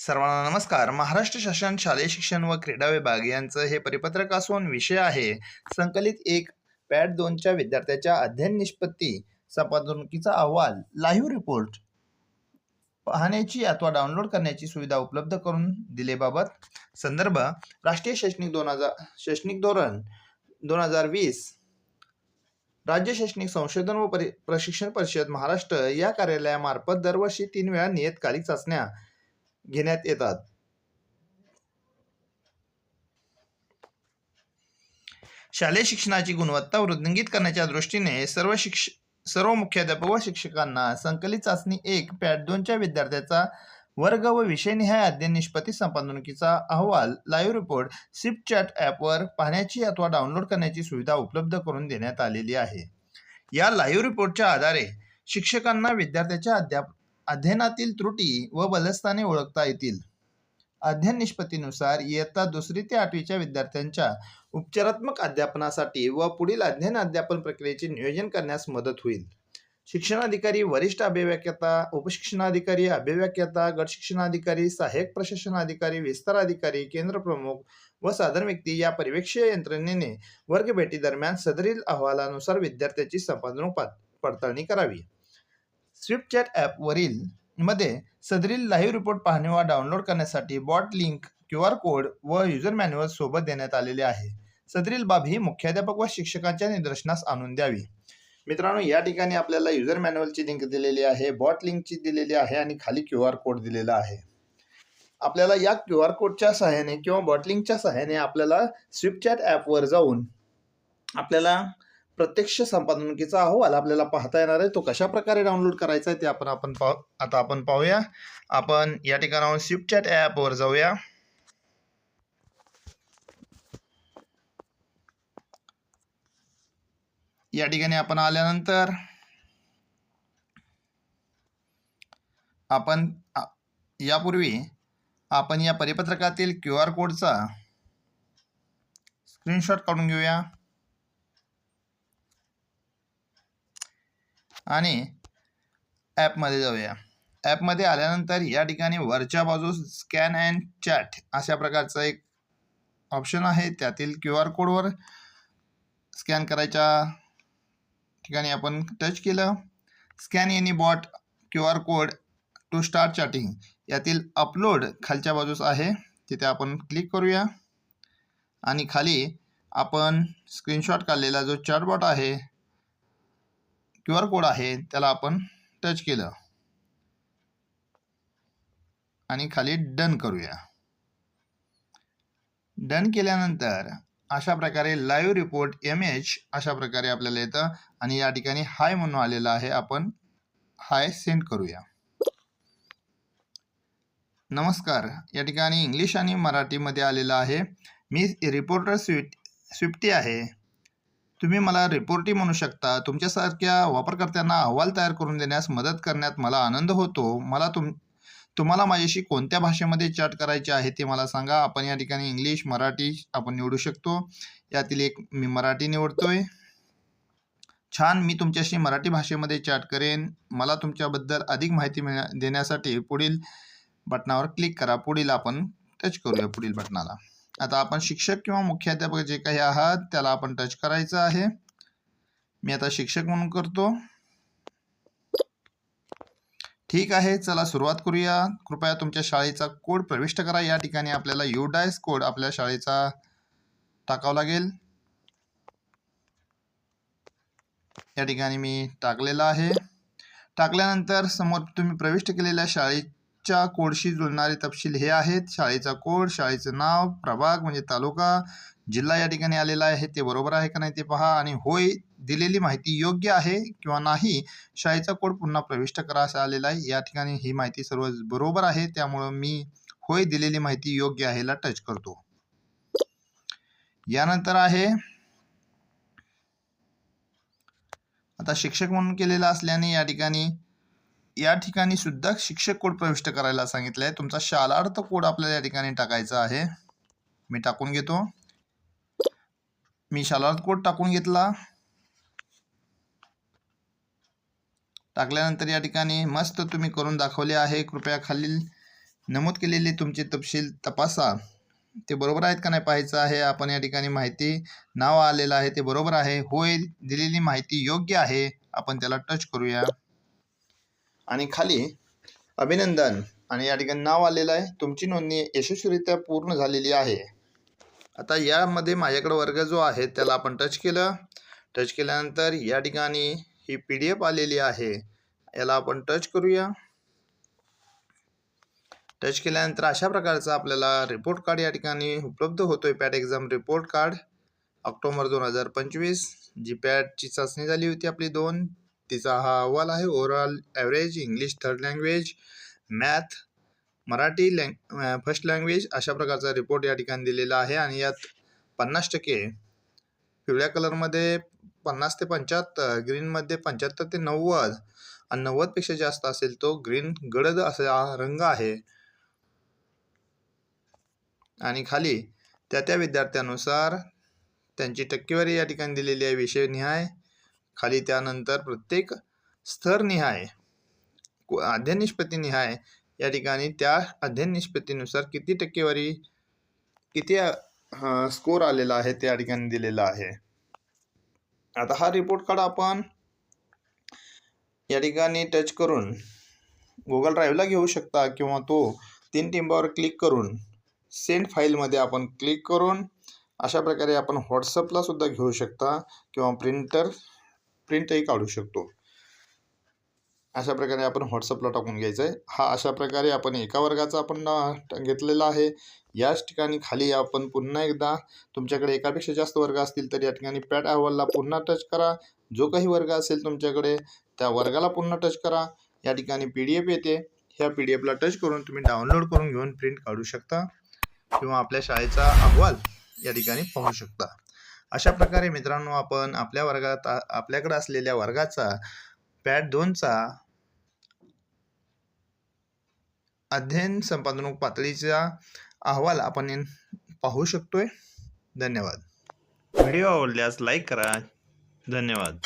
सर्वांना नमस्कार. महाराष्ट्र शासन शालेय शिक्षण व क्रीडा विभाग यांचं हे परिपत्रक असून विषय आहे संकलित एक पॅट दोनच्या विद्यार्थ्याच्या अध्ययन निष्पत्ती संपादणुकीचा अहवाल लाईव्ह रिपोर्ट. पाहण्याची अथवा डाउनलोड करण्याची सुविधा उपलब्ध करून दिलेबाबत संदर्भ राष्ट्रीय शैक्षणिक दोन हजार शैक्षणिक धोरण दोन हजार वीस राज्य शैक्षणिक संशोधन व परि प्रशिक्षण परिषद महाराष्ट्र या कार्यालयामार्फत दरवर्षी तीन वेळा नियतकालिक चाचण्या घेण्यात येतात. शालेय शिक्षणाची गुणवत्ता वृद्धिंगित करण्याच्या दृष्टीने सर्व शिक्ष सर्व मुख्याध्यापक व शिक्षकांना संकलित चाचणी एक पॅट दोनच्या विद्यार्थ्याचा वर्ग व विषयनिहाय अध्ययन निष्पत्ती संपादनुकीचा अहवाल लाईव्ह रिपोर्ट सिपचॅट ॲपवर पाहण्याची अथवा डाउनलोड करण्याची सुविधा उपलब्ध करून देण्यात आलेली आहे. या लाईव्ह रिपोर्टच्या आधारे शिक्षकांना विद्यार्थ्याच्या अध्याप अध्ययनातील त्रुटी व बलस्थाने ओळखता येतील. अध्ययन निष्पत्तीनुसार इयत्ता दुसरी ते आठवीच्या विद्यार्थ्यांच्या उपचारात्मक अध्यापनासाठी व पुढील अध्ययन अध्यापन प्रक्रियेचे नियोजन करण्यास मदत होईल. शिक्षणाधिकारी वरिष्ठ अभिव्याख्याता उपशिक्षणाधिकारी अभिव्याख्याता गट शिक्षणाधिकारी सहाय्यक प्रशासनाधिकारी विस्तार अधिकारी केंद्र प्रमुख व साधन व्यक्ती या पर्यवेक्षीय यंत्रणेने वर्गभेटीदरम्यान सदरील अहवालानुसार विद्यार्थ्याची संपादन पडताळणी करावी. स्विपचॅट ॲपवरील मध्ये सदरील लाईव्ह रिपोर्ट पाहणे डाउनलोड करण्यासाठी bot link Q R code व युजर मॅन्युअल सोबत देण्यात आलेले आहे. सदरील बाब ही मुख्याध्यापक व शिक्षकांच्या निदर्शनास आणून द्यावी. मित्रांनो या ठिकाणी आपल्याला युजर मॅन्युअलची लिंक दिलेली आहे बॉट लिंकची दिलेली आहे आणि खाली क्यू आर कोड दिलेला आहे. आपल्याला या क्यू आर कोडच्या सहाय्याने किंवा बॉटलिंगच्या सहाय्याने आपल्याला स्विपचॅट ॲपवर जाऊन आपल्याला प्रत्यक्ष संपादकीचा अहवाल आपल्याला पाहता येणार आहे. तो कशा प्रकारे डाउनलोड करायचा आहे ते आपण आपण पाहू आता आपण पाहूया. आपण या ठिकाणाहून स्विफ्ट चॅट ॲपवर जाऊया. या ठिकाणी आपण आल्यानंतर आपण यापूर्वी आपण या परिपत्रकातील क्यू आर कोडचा स्क्रीनशॉट काढून घेऊया. आणि ॲपमध्ये जाऊया. ॲपमध्ये आल्यानंतर या ठिकाणी वरच्या बाजूस स्कॅन अँड चॅट अशा प्रकारचा एक ऑप्शन आहे. त्यातील क्यू आर कोडवर स्कॅन करायच्या ठिकाणी आपण टच केलं. Scan any bot Q R code to start chatting यातील अपलोड खालच्या बाजूस आहे. तिथे आपण क्लिक करूया. आणि खाली आपण स्क्रीनशॉट काढलेला जो चॅटबॉट आहे क्यू आर कोड आहे त्याला आपण टच केलं. आणि खाली डन करूया. डन केल्यानंतर अशा प्रकारे लाईव्ह रिपोर्ट एम एच अशा प्रकारे आपल्याला येतं. आणि या ठिकाणी हाय म्हणून आलेलं आहे आपण हाय सेंड करूया. नमस्कार या ठिकाणी इंग्लिश आणि मराठीमध्ये आलेलं आहे. मी रिपोर्टर स्विफ्ट स्विफ्टी आहे. तुम्ही मला रिपोर्टी म्हणू शकता. तुमच्यासारख्या वापरकर्त्यांना अहवाल तयार करून देण्यास मदत करण्यात मला आनंद होतो. मला तुम तुम्हाला माझ्याशी कोणत्या भाषेमध्ये चॅट करायचे आहे ते मला सांगा. आपण या ठिकाणी इंग्लिश मराठी आपण निवडू शकतो. यातील एक मी मराठी निवडतोय. छान मी तुमच्याशी मराठी भाषेमध्ये चॅट करेन. मला तुमच्याबद्दल अधिक माहिती मिळण्या देण्यासाठी पुढील बटनावर क्लिक करा. पुढील आपण टच करूया पुढील बटनाला आता आपण शिक्षक किंवा मुख्याध्यापक जे काही आहात त्याला आपण टच करायचं आहे. मी आता शिक्षक म्हणून करतो. ठीक आहे चला सुरुवात करूया. कृपया तुमच्या शाळेचा कोड प्रविष्ट करा. या ठिकाणी आपल्याला युडायस कोड आपल्या शाळेचा टाकावा लागेल. या ठिकाणी मी टाकलेला आहे. टाकल्यानंतर समोर तुम्ही प्रविष्ट केलेल्या शाळेत च्या कोडशी जुळणारे तपशील हे आहेत. शाळेचा कोड शाळेचं नाव प्रभाग म्हणजे तालुका जिल्हा या ठिकाणी आलेला आहे. ते बरोबर आहे का नाही ते पहा. आणि होय दिलेली माहिती योग्य आहे किंवा नाही शाळेचा कोड पुन्हा प्रविष्ट करा असं आलेला आहे. या ठिकाणी ही माहिती सर्व बरोबर आहे. त्यामुळं मी होय दिलेली माहिती योग्य आहे ला टच करतो. यानंतर आहे आता शिक्षक म्हणून केलेला असल्याने या ठिकाणी या ठिकाणी सुद्धा शिक्षक कोड प्रविष्ट करायला सांगितलं आहे. तुमचा शालार्थ कोड आपल्याला या ठिकाणी टाकायचा आहे. मी टाकून घेतो. मी शालार्थ कोड टाकून घेतला. टाकल्यानंतर या ठिकाणी मस्त तुम्ही करून दाखवले आहे. कृपया खालील नमूद केलेले तुमचे तपशील तपासा. ते बरोबर आहेत का नाही पाहायचं आहे. आपण या ठिकाणी माहिती नाव आलेलं आहे ते बरोबर आहे. होय दिलेली माहिती योग्य आहे. आपण त्याला टच करूया. आणि खाली अभिनंदन. आणि या ठिकाणी नाव आलेलं आहे. तुमची नोंदणी यशस्वीरित्या पूर्ण झालेली आहे. आता यामध्ये माझ्याकडे वर्ग जो आहे त्याला आपण टच केलं. टच केल्यानंतर या ठिकाणी ही पी डी एफ आलेली आहे. याला आपण टच करूया. टच केल्यानंतर अशा प्रकारचा आपल्याला रिपोर्ट कार्ड या ठिकाणी उपलब्ध होतोय. PAT exam report card October दोन हजार पंचवीस. जी पॅटची चाचणी झाली होती आपली दोन. तिचा हा अहवाल आहे. Overall average English third language math Marathi lang first language अशा प्रकारचा रिपोर्ट या ठिकाणी दिलेला आहे. आणि यात पन्नास टक्के पिवळ्या कलरमध्ये पन्नास ते पंच्याहत्तर ग्रीनमध्ये पंच्याहत्तर ते नव्वद आणि नव्वदपेक्षा जास्त असेल तो ग्रीन गडद असा रंग आहे. आणि खाली त्या त्या विद्यार्थ्यानुसार त्यांची टक्केवारी या ठिकाणी दिलेली आहे. विषयनिहाय खाली त्यानंतर प्रत्येक स्तरनिहाय को- अध्ययन निष्पत्तीनिहाय या ठिकाणी त्या अध्ययन निष्पत्तीनुसार किती टक्केवारी किती स्कोर आलेला आहे त्या ठिकाणी दिलेला आहे. आता हा रिपोर्ट कार्ड आपण या ठिकाणी टच करून गुगल ड्राईव्हला घेऊ शकता किंवा तो तीन टिंबावर क्लिक करून सेंड फाईलमध्ये आपण क्लिक करून अशा प्रकारे आपण व्हॉट्सअपला सुद्धा घेऊ शकता किंवा प्रिंटर प्रिंटही काढू शकतो. अशा प्रकारे आपण व्हॉट्सअपला टाकून घ्यायचं आहे हा अशा प्रकारे आपण एका वर्गाचा आपण घेतलेला आहे. याच ठिकाणी खाली आपण पुन्हा एकदा तुमच्याकडे एकापेक्षा जास्त वर्ग असतील तर या ठिकाणी पॅट अहवालला पुन्हा टच करा. जो काही वर्ग असेल तुमच्याकडे त्या वर्गाला पुन्हा टच करा. या ठिकाणी पी डी एफ येते. ह्या पी डी एफला टच करून तुम्ही डाउनलोड करून घेऊन प्रिंट काढू शकता. किंवा आपल्या शाळेचा अहवाल या ठिकाणी पाहू शकता. अशा प्रकारे मित्रांनो आपण आपल्या वर्गात आपल्याकडे असलेल्या वर्गाचा पॅट दोनचा अध्ययन संपादनूक पातळीचा अहवाल आपण पाहू शकतोय. धन्यवाद. व्हिडिओ आवडल्यास लाईक करा. धन्यवाद.